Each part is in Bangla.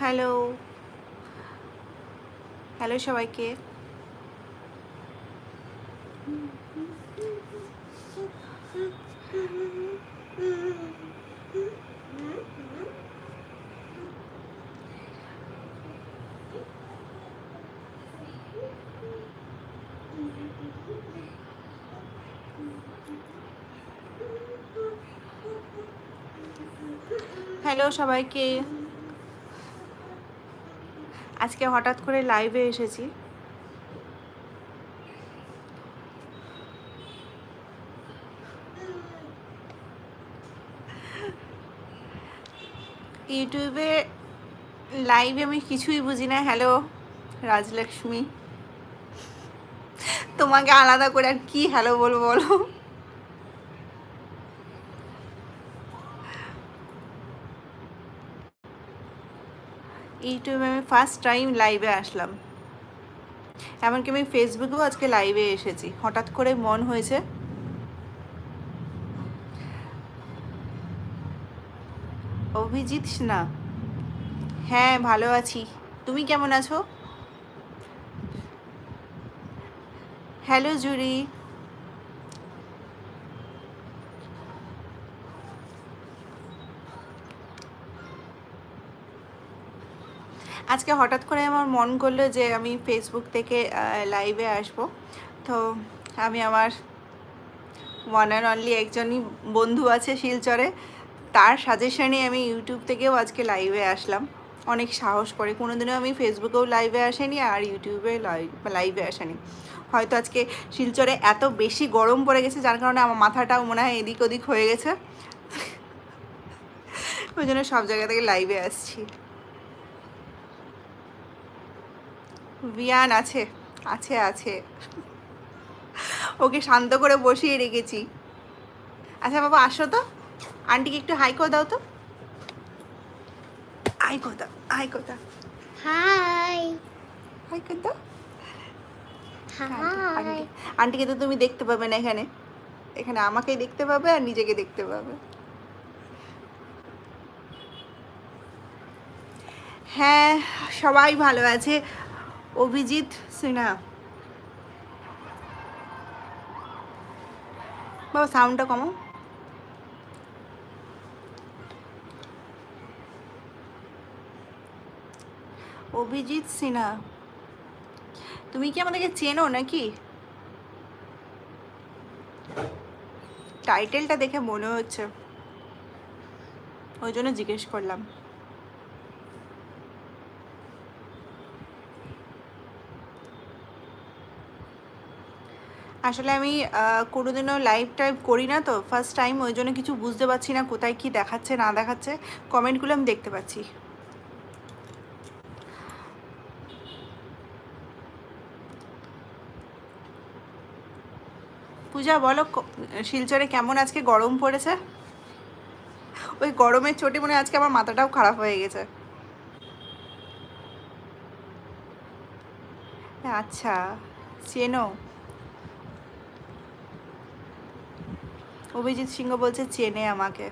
হ্যালো হ্যালো সবাইকে। হ্যালো সবাইকে। আজকে হঠাৎ করে লাইভে এসেছি। ইউটিউবে লাইভে আমি কিছুই বুঝি না। হ্যালো রাজলক্ষ্মী। তোমাকে আলাদা করে আর কি হ্যালো বলব বলো? ইউটিউবে আমি ফার্স্ট টাইম লাইভে আসলাম। এমনকি আমি ফেসবুকেও আজকে লাইভে এসেছি। হঠাৎ করে মন হয়েছে। অভিজিৎ না হ্যাঁ ভালো আছি। তুমি কেমন আছো? হ্যালো জুরি আজকে হঠাৎ করে আমার মন করল যে আমি ফেসবুক থেকে লাইভে আসব। তো আমি আমার ওয়ান অ্যান্ড অনলি একজনই বন্ধু আছে শিলচরে। তার সাজেশনে আমি ইউটিউব থেকেও আজকে লাইভে আসলাম। অনেক সাহস করে। কোনো দিনও আমি ফেসবুকেও লাইভে আসেনি আর ইউটিউবে লাইভে আসেনি। হয়তো আজকে শিলচরে এত বেশি গরম পড়ে গেছে, যার কারণে আমার মাথাটাও মনে হয় এদিক ওদিক হয়ে গেছে। ওই জন্য সব জায়গা থেকে লাইভে আসছি। বিয়ান আছে আছে আছে। ওকে শান্ত করে বসিয়ে রেখেছি। আচ্ছা বাবা আসো তো। আন্টিকে একটু হাই করে দাও তো। হাই দাও হাই দাও। হাই হাই দাও। হাই আন্টিকে তো তুমি দেখতে পাবে না এখানে। এখানে আমাকেই দেখতে পাবে আর নিজেকে দেখতে পাবে। হ্যাঁ সবাই ভালো আছে। অভিজিৎ সিনহা। বাবা সাউন্ডটা কমো অভিজিৎ সিনহা। তুমি কি আমাদেরকে চেনো নাকি? টাইটেলটা দেখে মনে হচ্ছে। ওই জন্য জিজ্ঞেস করলাম। আসলে আমি কোনোদিনও লাইভ টাইপ করি না তো। ফার্স্ট টাইম ওই জন্য কিছু বুঝতে পারছি না কোথায় কি দেখাচ্ছে, না দেখাচ্ছে। কমেন্টগুলো আমি দেখতে পাচ্ছি। পূজা, বলো শিলচরে কেমন আজকে গরম পড়েছে? ওই গরমের চোটে মনে আজকে আমার মাথাটাও খারাপ হয়ে গেছে। আচ্ছা চেনো। অভিজিৎ সিংহ বলছে, চেনে আমাকে।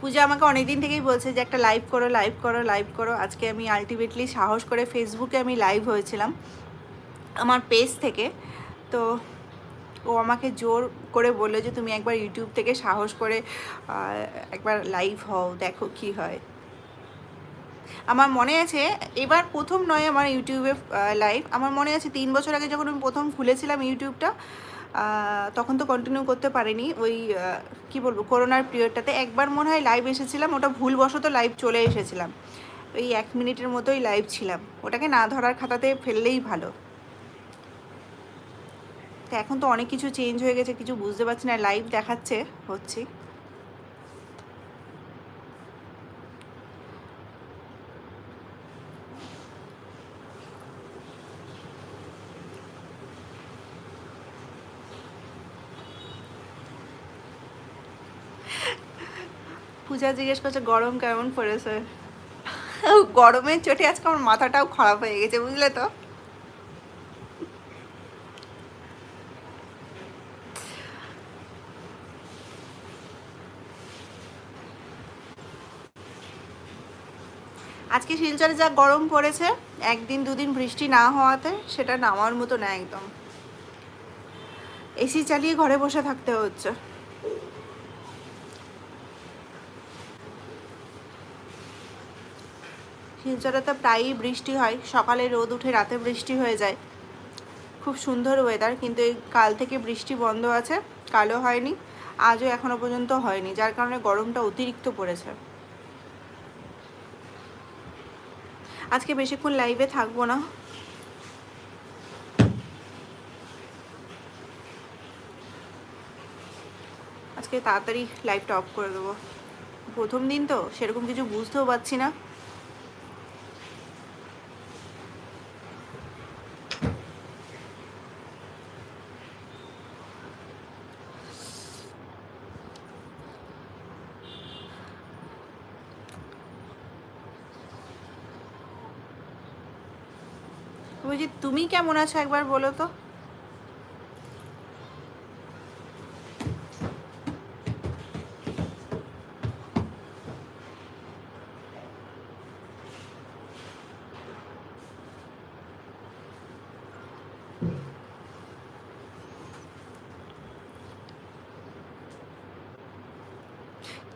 পূজা আমাকে অনেকদিন থেকেই বলছে যে, একটা লাইভ করো লাইভ করো লাইভ করো। আজকে আমি আলটিমেটলি সাহস করে ফেসবুকে আমি লাইভ হয়েছিলাম, আমার পেজ থেকে। তো ও আমাকে জোর করে বলল যে তুমি একবার ইউটিউব থেকে সাহস করে একবার লাইভ হও, দেখো কি হয়। আমার মনে আছে, এবার প্রথম নয় আমার ইউটিউবে লাইভ আমার মনে আছে তিন বছর আগে যখন আমি প্রথম খুলেছিলাম ইউটিউবটা তখন তো কন্টিনিউ করতে পারিনি। ওই কি বলব করোনার পিরিয়ডটাতে একবার মনে হয় লাইভ এসেছিলাম, ওটা ভুলবশত লাইভ চলে এসেছিলাম। ওই এক মিনিটের মতোই লাইভ ছিলাম। ওটাকে না ধরার খাতাতে ফেললেই ভালো। তো এখন তো অনেক কিছু চেঞ্জ হয়ে গেছে, কিছু বুঝতে পারছি না লাইভ দেখাচ্ছে, হচ্ছে। পূজা জিজ্ঞেস করছে, গরম কেমন পড়েছে? গরমের চোটে আজকে আমার মাথাটাও খারাপ হয়ে গেছে, বুঝলে তো? আজকে শিলচরে যা গরম পড়েছে, একদিন দুদিন বৃষ্টি না হওয়াতে সেটা নামার মতো না একদম। এসি চালিয়ে ঘরে বসে থাকতে হচ্ছে। শিলচরে তো প্রায়ই বৃষ্টি হয়, সকালে রোদ উঠে রাতে বৃষ্টি হয়ে যায়। খুব সুন্দর ওয়েদার কিন্তু এই কাল থেকে বৃষ্টি বন্ধ আছে কালো হয়নি, আজও এখনও পর্যন্ত হয়নি, যার কারণে গরমটা অতিরিক্ত পড়েছে। আজকে বেশিক্ষণ লাইভে থাকব না। আজকে তাড়াতাড়ি লাইভটা অফ করে দেবো। প্রথম দিন তো সেরকম কিছু বুঝতেও পারছি না বলছি তুমি কেমন আছো একবার বলো তো?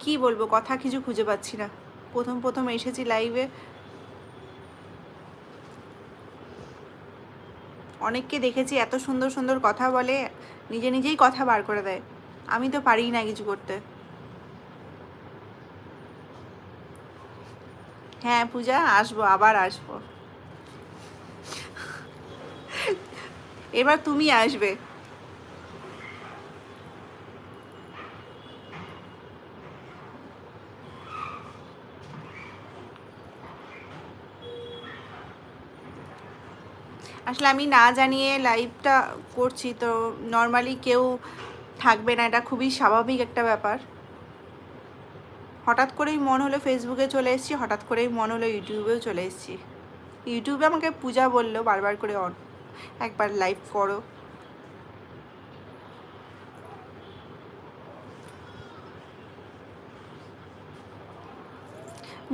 কি বলব, কথা কিছু খুঁজে পাচ্ছি না। প্রথম প্রথম এসেছি লাইভে অনেককে দেখেছি এত সুন্দর সুন্দর কথা বলে, নিজে নিজেই কথা বার করে দেয়। আমি তো পারি না কিছু করতে। হ্যাঁ পূজা, আসব, আবার আসব। এবার তুমি আসবে। আসলে আমি না জানিয়ে লাইভটা করছি, তো নর্মালি কেউ থাকবে না, এটা খুবই স্বাভাবিক একটা ব্যাপার। হঠাৎ করেই মন হলো ফেসবুকে চলে এসেছি, হঠাৎ করেই মন হলো ইউটিউবেও চলে এসেছি। ইউটিউবে আমাকে পূজা বলল বারবার করে একবার লাইভ করো।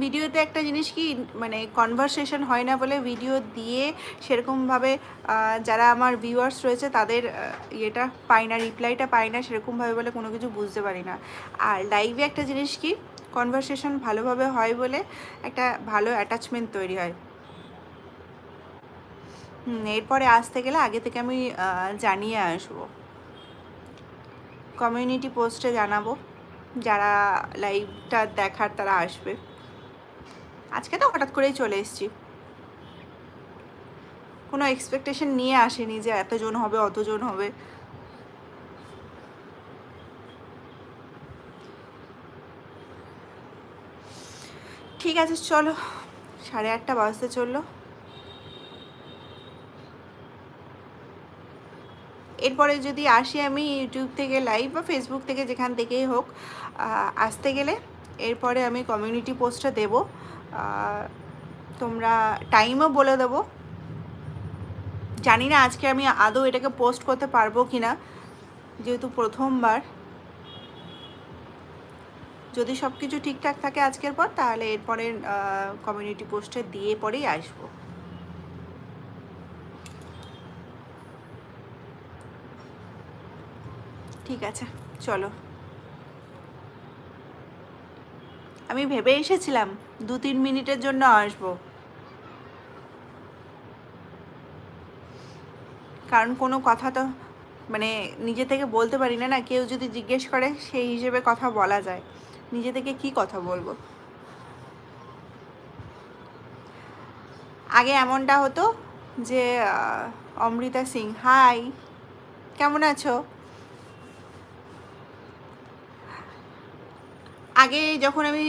ভিডিওতে একটা জিনিস কি মানে কনভারসেশন হয় না বলে ভিডিও দিয়ে সেরকমভাবে যারা আমার ভিউয়ার্স রয়েছে তাদের ইয়েটা পাই না রিপ্লাইটা পাই না, সেরকমভাবে বলে কোনো কিছু বুঝতে পারি না। আর লাইভে একটা জিনিস কি কনভারসেশন ভালোভাবে হয় বলে একটা ভালো অ্যাটাচমেন্ট তৈরি হয়। এরপরে আসতে গেলে আগে থেকে আমি জানিয়ে আসব। কমিউনিটি পোস্টে জানাব, যারা লাইভটা দেখার তারা আসবে। আজকে তো হঠাৎ করেই চলে এসেছি। কোনো এক্সপেকটেশন নিয়ে আসেনি যে এতজন হবে, অতজন হবে। ঠিক আছে, চলো। সাড়ে আটটা বাজতে চলল। এরপরে যদি আসি আমি ইউটিউব থেকে লাইভ বা ফেসবুক থেকে যেখান থেকেই হোক আসতে গেলে, এরপরে আমি কমিউনিটি পোস্টটা দেবো। তোমরা টাইমও বলে দেবো। জানি না আজকে আমি আদৌ এটাকে পোস্ট করতে পারব কি না যেহেতু প্রথমবার। যদি সব কিছু ঠিকঠাক থাকে আজকের পর, তাহলে এরপরে কমিউনিটি পোস্টে দিয়ে পরেই আসব। ঠিক আছে, চলো। আমি ভেবে এসেছিলাম দু তিন মিনিটের জন্য আসব। কারণ কোনো কথা তো মানে নিজে থেকে বলতে পারি না না কেউ যদি জিজ্ঞেস করে সেই হিসেবে কথা বলা যায়। নিজে থেকে কি কথা বলব? আগে এমনটা হতো যে অমৃতা সিং, হাই, কেমন আছো? আগে যখন আমি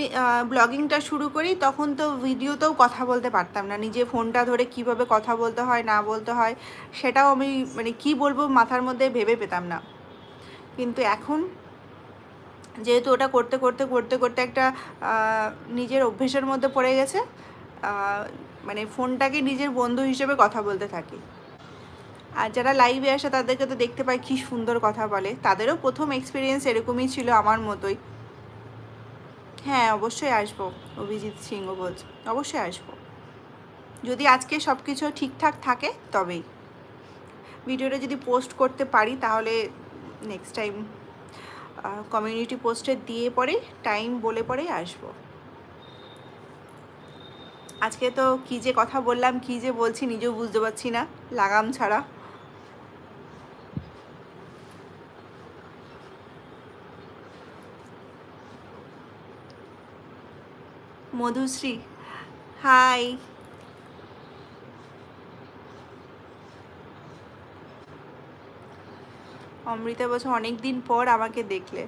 ব্লগিংটা শুরু করি, তখন তো ভিডিওতেও কথা বলতে পারতাম না। নিজে ফোনটা ধরে কীভাবে কথা বলতে হয়, না বলতে হয়, সেটাও আমি মানে কি বলব মাথার মধ্যে ভেবে পেতাম না। কিন্তু এখন, যেহেতু ওটা করতে করতে করতে করতে একটা নিজের অভ্যেসের মধ্যে পড়ে গেছে মানে ফোনটাকে নিজের বন্ধু হিসেবে কথা বলতে থাকি। আর যারা লাইভে আসে, তাদেরকে তো দেখতে পাই কী সুন্দর কথা বলে। তাদেরও প্রথম এক্সপিরিয়েন্স এরকমই ছিল আমার মতোই। হ্যাঁ অবশ্যই আসব। অভিজিৎ সিংহ বলছে, অবশ্যই আসব। যদি আজকে সব কিছু ঠিকঠাক থাকে, তবেই। ভিডিওটা যদি পোস্ট করতে পারি, তাহলে নেক্সট টাইম কমিউনিটি পোস্টে দিয়ে পরে টাইম বলে পরেই আসব। আজকে তো কী যে কথা বললাম, কী যে বলছি, নিজেও বুঝতে পারছি না, লাগাম ছাড়া। মধুশ্রী। হাই। অমৃতা বলছে অনেক দিন পর আমাকে দেখলে।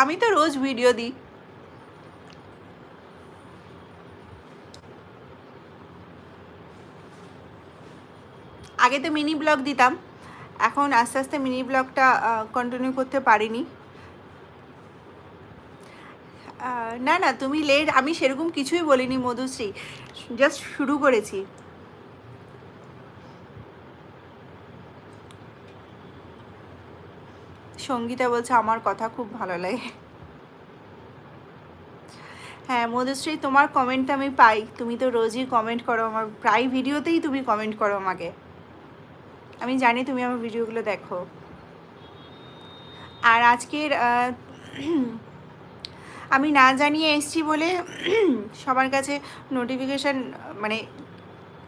আমি তো রোজ ভিডিও দিই। আগে তো মিনি ব্লগ দিতাম, এখন আস্তে আস্তে মিনি ব্লগটা কন্টিনিউ করতে পারিনি। না না, তুমি লেট, আমি সেরকম কিছুই বলিনি, মধুশ্রী। জাস্ট শুরু করেছি। সঙ্গীতা বলছে, আমার কথা খুব ভালো লাগে। হ্যাঁ মধুশ্রী, তোমার কমেন্ট আমি পাই। তুমি তো রোজই কমেন্ট করো আমার, প্রায় ভিডিওতেই তুমি কমেন্ট করো আমাকে। আমি জানি তুমি আমার ভিডিওগুলো দেখো। আর আজকের আমি না জানিয়ে এসেছি বলে সবার কাছে নোটিফিকেশান মানে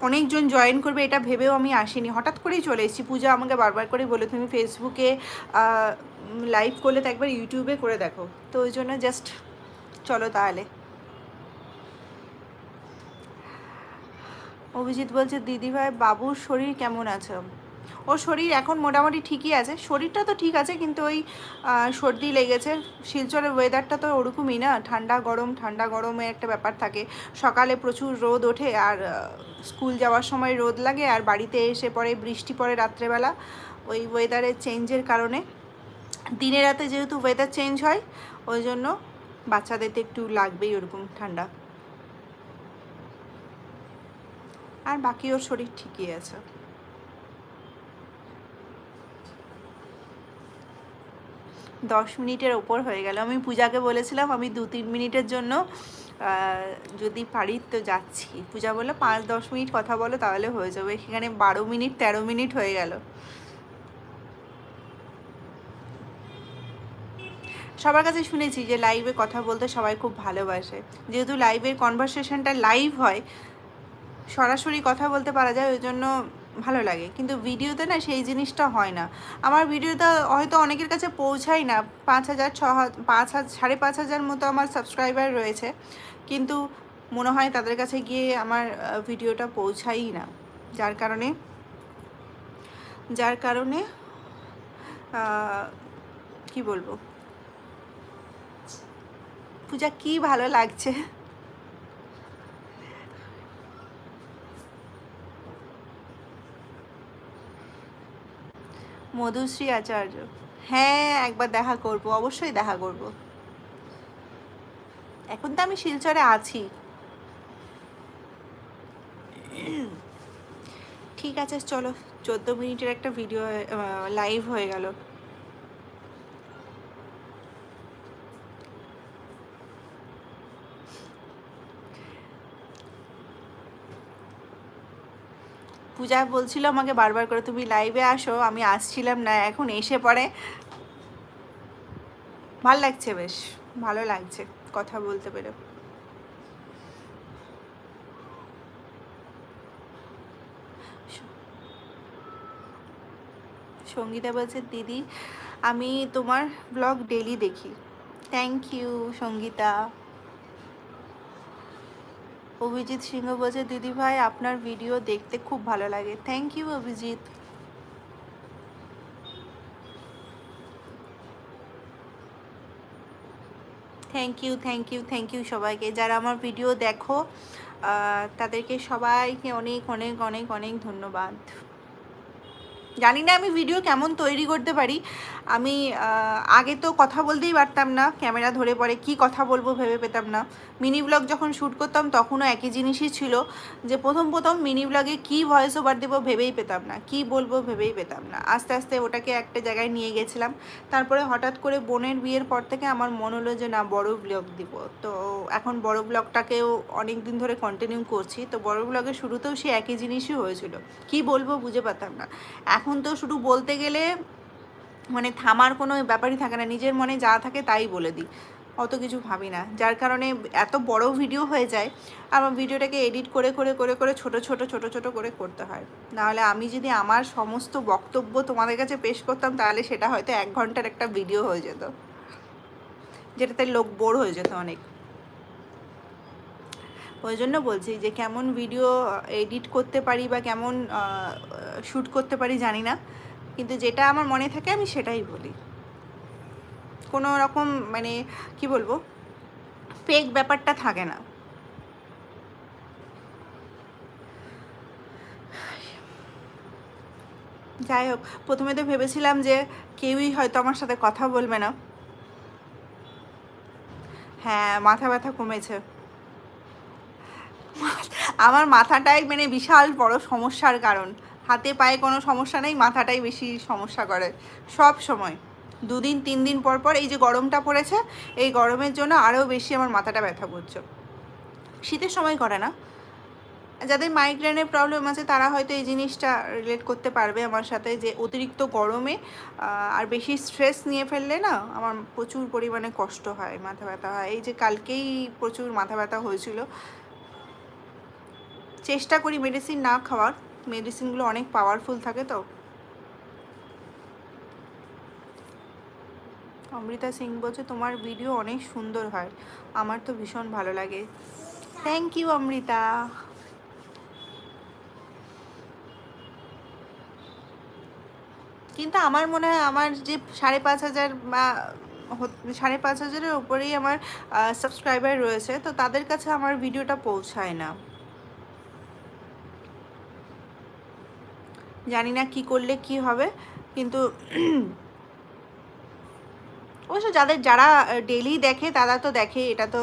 অনেকজন জয়েন করবে এটা ভেবেও আমি আসিনি। হঠাৎ করেই চলে এসেছি। পূজা আমাকে বারবার করে বলে, তুমি ফেসবুকে লাইভ করলে তো একবার ইউটিউবে করে দেখো। তো ওই জন্য জাস্ট চলো তাহলে। অভিজিৎ বলছে, দিদিভাই, বাবুর শরীর কেমন আছে? ওর শরীর এখন মোটামুটি ঠিকই আছে। শরীরটা তো ঠিক আছে, কিন্তু ওই সর্দি লেগেছে। শিলচরের ওয়েদারটা তো ওরকমই না। ঠান্ডা গরম, ঠান্ডা গরমে একটা ব্যাপার থাকে। সকালে প্রচুর রোদ ওঠে আর স্কুল যাওয়ার সময় রোদ লাগে আর বাড়িতে এসে পরে বৃষ্টি পড়ে রাত্রেবেলা। ওই ওয়েদারের চেঞ্জের কারণে। দিনে রাতে যেহেতু ওয়েদার চেঞ্জ হয়, ওই জন্য বাচ্চাদের তো একটু লাগবেই ওরকম ঠান্ডা। আর বাকি ওর শরীর ঠিকই আছে। দশ মিনিটের ওপর হয়ে গেল। আমি পূজাকে বলেছিলাম, আমি দু তিন মিনিটের জন্য যদি পারি তো যাচ্ছি। পূজা বলল, পাঁচ, দশ মিনিট কথা বলো তাহলে হয়ে যাবে। সেখানে বারো মিনিট, তেরো মিনিট হয়ে গেল। সবার কাছে শুনেছি যে লাইভে কথা বলতে সবাই খুব ভালোবাসে। যেহেতু লাইভের কনভারসেশনটা লাইভ হয়, সরাসরি কথা বলতে পারা যায়, ওই জন্য ভালো লাগে। কিন্তু ভিডিওতে না সেই জিনিসটা হয় না। আমার ভিডিওটা হয়তো অনেকের কাছে পৌঁছায় না। পাঁচ হাজার, ছ পাঁচ হাজার সাড়ে পাঁচ হাজার মতো আমার সাবস্ক্রাইবার রয়েছে। কিন্তু মনে হয় তাদের কাছে গিয়ে আমার ভিডিওটা পৌঁছাই না। যার কারণে যার কারণে কি বলব? পূজা কি ভালো লাগছে? মধুশ্রী আচার্য। হ্যাঁ একবার দেখা করব, অবশ্যই দেখা করব। এখন তো আমি শিলচরে আছি। ঠিক আছে, চলো, চোদ্দ মিনিটের একটা ভিডিও লাইভ হয়ে গেল। পূজা বলছিল আমাকে বারবার করে, তুমি লাইভে আসো, আমি আসছিলাম না, এখন এসে পড়ে। ভালো লাগছে বেশ, ভালো লাগছে কথা বলতে পেরে। সঙ্গীতা বলছে, দিদি, আমি তোমার ব্লগ ডেলি দেখি। Thank you Sangeeta. Abhijit Singha বলছে দিদি ভাই আপনার ভিডিও দেখতে খুব ভালো লাগে। Thank you Abhijit. Thank you thank you thank you সবাইকে। যারা আমার ভিডিও দেখো তাদেরকে সবাইকে অনেক অনেক অনেক অনেক ধন্যবাদ। জানি না আমি ভিডিও কেমন তৈরি করতে পারি। আমি আগে তো কথা বলতেই পারতাম না, ক্যামেরা ধরে পরে কি কথা বলব ভেবে পেতাম না। মিনি ব্লগ যখন শ্যুট করতাম তখনও একই জিনিসই ছিল যে প্রথম প্রথম মিনি ব্লগে কী ভয়েস ওভার দেবো ভেবেই পেতাম না, কি বলব ভেবেই পেতাম না। আস্তে আস্তে ওটাকে একটা জায়গায় নিয়ে গেছিলাম। তারপরে হঠাৎ করে বোনের বিয়ের পর থেকে আমার মন হলো যে না, বড় ব্লগ দিব। তো এখন বড় ব্লগটাকেও অনেক দিন ধরে কন্টিনিউ করছি। তো বড় ব্লগের শুরুতেও সে একই জিনিসই হয়েছিল। কি বলব বুঝে পেতাম না। এখন তো শুধু বলতে গেলে মানে থামার কোনো ব্যাপারই থাকে না। নিজের মনে যা থাকে তাই বলে দিই। অত কিছু ভাবি না। যার কারণে এত বড় ভিডিও হয়ে যায়, আমার ভিডিওটাকে এডিট করে করে করে করে ছোট ছোট ছোট ছোট করে করতে হয়। নাহলে আমি যদি আমার সমস্ত বক্তব্য তোমাদের কাছে পেশ করতাম, তাহলে সেটা হয়তো এক ঘণ্টার একটা ভিডিও হয়ে যেত। যেটাতে লোক বোর হয়ে যেত অনেক। ওই জন্য বলছি যে কেমন ভিডিও এডিট করতে পারি বা কেমন শ্যুট করতে পারি জানি না। কিন্তু যেটা আমার মনে থাকে আমি সেটাই বলি। কোনো রকম মানে কি বলব ফেক ব্যাপারটা থাকে না। যাই হোক, প্রথমে তো ভেবেছিলাম যে কেউই হয়তো আমার সাথে কথা বলবে না। হ্যাঁ মাথা ব্যথা কমেছে। আমার মাথাটাই মানে বিশাল বড় সমস্যার কারণ। হাতে পায়ে কোনো সমস্যা নেই, মাথাটাই বেশি সমস্যা করে। সব সময়। দুদিন, তিন দিন পর পর এই যে গরমটা পড়েছে, এই গরমের জন্য আরও বেশি আমার মাথাটা ব্যথা করছে। শীতের সময় করে না। যাদের মাইগ্রেনের প্রবলেম আছে, তারা হয়তো এই জিনিসটা রিলেট করতে পারবে আমার সাথে যে অতিরিক্ত গরমে আর বেশি স্ট্রেস নিয়ে ফেললে না আমার প্রচুর পরিমাণে কষ্ট হয়, মাথা ব্যথা হয়। এই যে কালকেই প্রচুর মাথা ব্যথা হয়েছিল চেষ্টা করি মেডিসিন না খাওয়ার। মেডিসিনগুলো অনেক পাওয়ারফুল থাকে তো। অমৃতা সিং বলছে, তোমার ভিডিও অনেক সুন্দর হয়। আমার তো ভীষণ ভালো লাগে। Thank you Amrita. কিন্তু আমার মনে হয়, আমার যে সাড়ে পাঁচ হাজার বা সাড়ে পাঁচ হাজারের উপরেই আমার সাবস্ক্রাইবার রয়েছে, তো তাদের কাছে আমার ভিডিওটা পৌঁছায় না। জানি না কি করলে কি হবে, কিন্তু অবশ্য যাদের, যারা ডেলি দেখে, তারা তো দেখে, এটা তো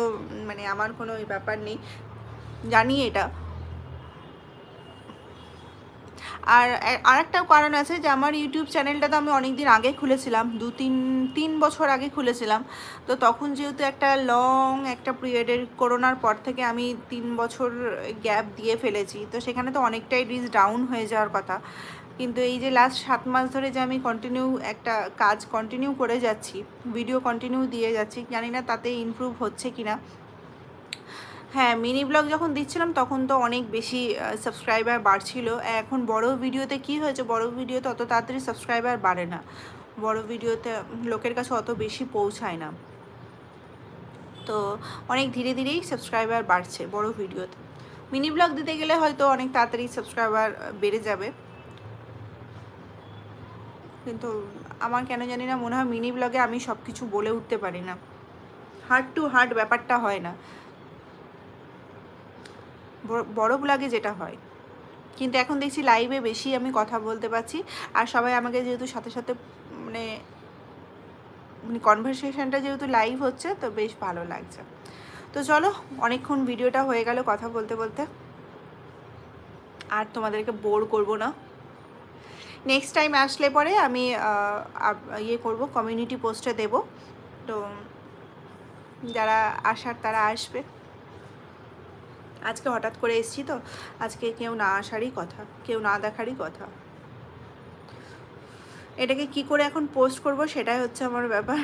মানে আমার কোনো ব্যাপার নেই। জানি এটা। আর আরেকটা কারণ আছে যে আমার ইউটিউব চ্যানেলটা তো আমি অনেক দিন আগে খুলেছিলাম, দু, তিন তিন বছর আগে খুলেছিলাম। তো তখন যেহেতু একটা লং একটা পিরিয়ডের করোনার পর থেকে আমি তিন বছর গ্যাপ দিয়ে ফেলেছি, তো সেখানে তো অনেকটাই রিচ ডাউন হয়ে যাওয়ার কথা। কিন্তু এই যে লাস্ট সাত মাস ধরে যে আমি কন্টিনিউ একটা কাজ কন্টিনিউ করে যাচ্ছি ভিডিও কন্টিনিউ দিয়ে যাচ্ছি, জানি না তাতে ইমপ্রুভ হচ্ছে কি না হ্যাঁ মিনি ব্লগ যখন দিচ্ছিলাম তখন তো অনেক বেশি সাবস্ক্রাইবার বাড়ছিল। এখন বড় ভিডিওতে কি হয়েছে? বড় ভিডিওতে অত তাড়াতাড়ি সাবস্ক্রাইবার বাড়ে না। বড় ভিডিওতে লোকের কাছে অত বেশি পৌঁছায় না। তো অনেক ধীরে ধীরেই সাবস্ক্রাইবার বাড়ছে বড় ভিডিওতে। মিনি ব্লগ দিতে গেলে হয়তো অনেক তাড়াতাড়ি সাবস্ক্রাইবার বেড়ে যাবে। কিন্তু আমার কেন জানি না মনে হয় মিনি ব্লগে আমি সব কিছু বলে উঠতে পারি না। হার্ট টু হার্ট ব্যাপারটা হয় না। বড়- ব্লগে যেটা হয়। কিন্তু এখন দেখছি লাইভে বেশি আমি কথা বলতে পারছি। আর সবাই আমাকে যেহেতু সাথে সাথে মানে মানে কনভারসেশনটা যেহেতু লাইভ হচ্ছে, তো বেশ ভালো লাগছে। তো চলো, অনেকক্ষণ ভিডিওটা হয়ে গেল কথা বলতে বলতে। আর তোমাদেরকে বোর করব না। নেক্সট টাইম আসলে পরে আমি ইয়ে করব কমিউনিটি পোস্টে দেব। তো যারা আসার তারা আসবে। আজকে হঠাৎ করে এসেছি তো, আজকে কেউ না আসারই কথা, কেউ না দেখারই কথা। এটাকে কি করে এখন পোস্ট করব সেটাই হচ্ছে আমার ব্যাপার।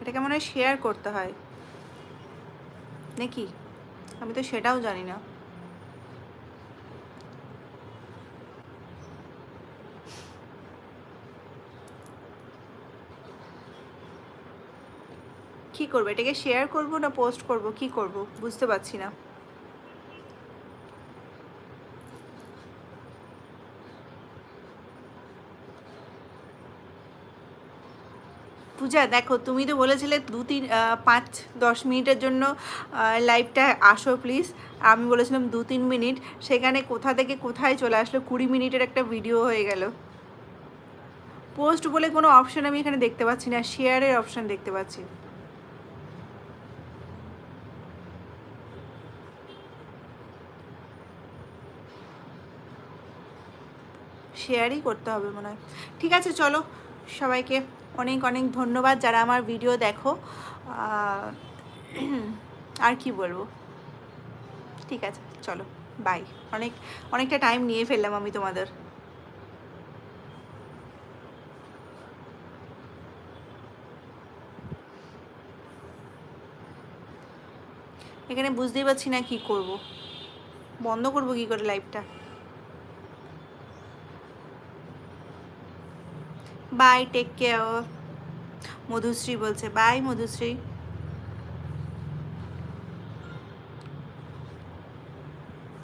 এটাকে মনে হয় শেয়ার করতে হয়। নাকি? আমি তো সেটাও জানি না। কি করব? এটাকে শেয়ার করব না পোস্ট করব? কি করব? বুঝতে পারছি না। পূজা, দেখো, তুমি তো বলেছিলে দু তিন পাঁচ, দশ মিনিটের জন্য লাইভটা আসো প্লিজ আমি বলেছিলাম দু তিন মিনিট। সেখানে কোথা থেকে কোথায় চলে আসলো? কুড়ি মিনিটের একটা ভিডিও হয়ে গেল। পোস্ট বলে কোনো অপশন আমি এখানে দেখতে পাচ্ছি না। শেয়ারের অপশন দেখতে পাচ্ছি। শেয়ারই করতে হবে মনে হয়। ঠিক আছে, চলো সবাইকে অনেক অনেক ধন্যবাদ যারা আমার ভিডিও দেখো। আর কি বলব? ঠিক আছে, চলো বাই অনেক, অনেকটা টাইম নিয়ে ফেললাম আমি তোমাদের। এখানে বুঝতেই পারছি না কি করব। বন্ধ করব কি করে লাইভটা বাই টেক কেয়ার মধুশ্রী বলছে বাই মধুশ্রী.